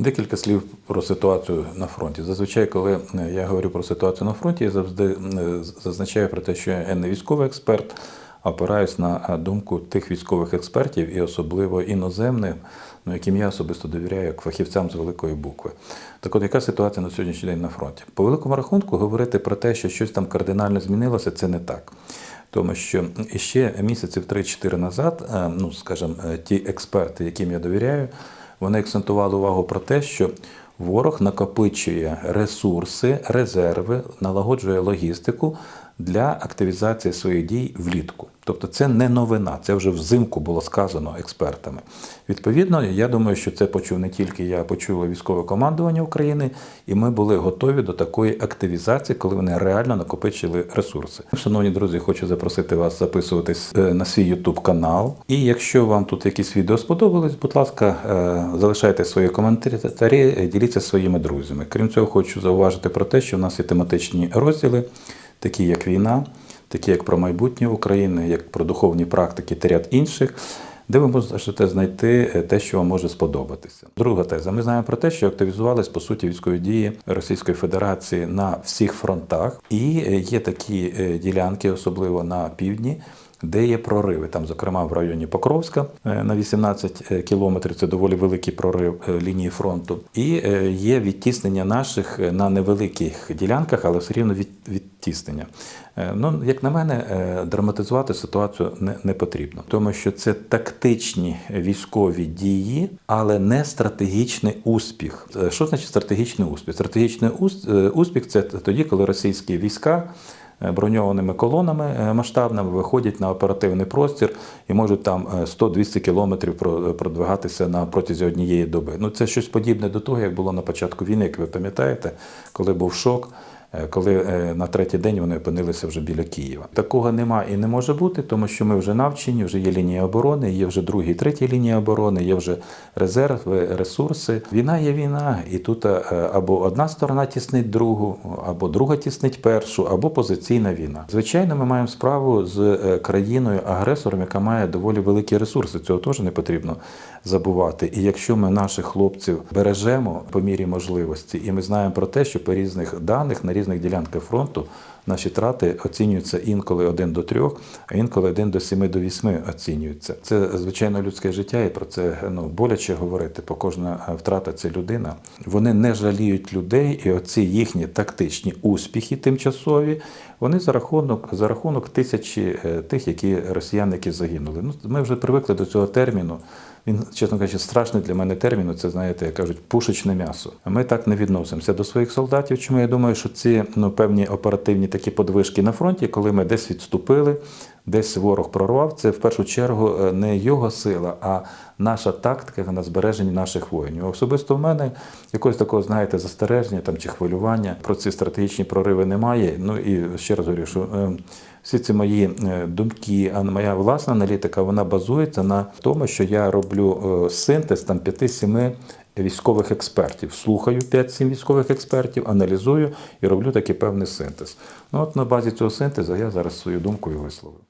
Декілька слів про ситуацію на фронті. Зазвичай, коли е, я говорю про ситуацію на фронті, я завжди е, зазначаю про те, що я не військовий експерт, а опираюсь на е, думку тих військових експертів і особливо іноземних, ну, яким я особисто довіряю як фахівцям з великої букви. Так от, яка ситуація на сьогоднішній день на фронті? По великому рахунку, говорити про те, що щось там кардинально змінилося, це не так. Тому що ще місяців 3-4 назад, ну скажімо, ті експерти, яким я довіряю, вони акцентували увагу про те, що ворог накопичує ресурси, резерви, налагоджує логістику для активізації своїх дій влітку. Тобто це не новина, це вже взимку було сказано експертами. Відповідно, я думаю, що це почув не тільки я, почуло військове командування України, і ми були готові до такої активізації, коли вони реально накопичили ресурси. Шановні друзі, хочу запросити вас записуватись е, на свій YouTube канал. І якщо вам тут якісь відео сподобались, будь ласка, е, залишайте свої коментарі, е, діліться своїми друзями. Крім цього, хочу зауважити про те, що в нас є тематичні розділи, такі як війна, такі як про майбутнє України, як про духовні практики та ряд інших. Де ви можете знайти е, те, що вам може сподобатися? Друга теза. Ми знаємо про те, що активізувались по суті військові дії Російської Федерації на всіх фронтах, і е, є такі е, ділянки, особливо на півдні, де є прориви. Там, зокрема, в районі Покровська е, на 18 кілометрів. Це доволі великий прорив е, лінії фронту. І е, є відтіснення наших е, на невеликих ділянках, але все рівно від, відтіснення. Е, Ну, як на мене, е, драматизувати ситуацію не, не потрібно, тому що це тактичні військові дії, але не стратегічний успіх. Е, Що значить стратегічний успіх? Стратегічний е, успіх це тоді, коли російські війська е, броньованими колонами е, масштабними виходять на оперативний простір і можуть там е, 100-200 кілометрів про- продвигатися на протязі однієї доби. Ну це щось подібне до того, як було на початку війни, як ви пам'ятаєте, коли був шок. Е, Коли е, на третій день вони опинилися вже біля Києва. Такого нема і не може бути, тому що ми вже навчені, вже є лінія оборони, є вже другі, третя лінія оборони, є вже резерви, ресурси. Війна є війна, і тут е, або одна сторона тіснить другу, або друга тіснить першу, або позиційна війна. Звичайно, ми маємо справу з країною-агресором, яка має доволі великі ресурси. Цього теж не потрібно забувати. І якщо ми наших хлопців бережемо по мірі можливості, і ми знаємо про те, що по різних даних на різних ділянках фронту наші трати оцінюються інколи 1 до 3, а інколи 1 до 7 до 8 оцінюються. Це звичайно людське життя, і про це ну боляче говорити, бо кожна е, втрата це людина. Вони не жаліють людей, і оці їхні тактичні успіхи тимчасові. Вони за рахунок за рахунок тисячі е, тих, які росіяни, які загинули. Ну ми вже привикли до цього терміну. Він, чесно кажучи, страшний для мене термін. Це знаєте, як кажуть, пушечне м'ясо. Ми так не відносимося до своїх солдатів. Чому я думаю, що ці ну певні оперативні такі подвижки на фронті, коли ми десь відступили, десь ворог прорвав, це в першу чергу е, не його сила, а наша тактика на збереженні наших воїнів. Особисто в мене якогось такого, знаєте, застереження там чи хвилювання про ці стратегічні прориви немає. Ну і ще раз говорю, що е, всі ці мої е, думки, а моя власна аналітика, вона базується на тому, що я роблю е, синтез там 5-7 військових експертів. Слухаю 5-7 військових експертів, аналізую і роблю такий певний синтез. Ну от на базі цього синтезу я зараз свою думку і висловив.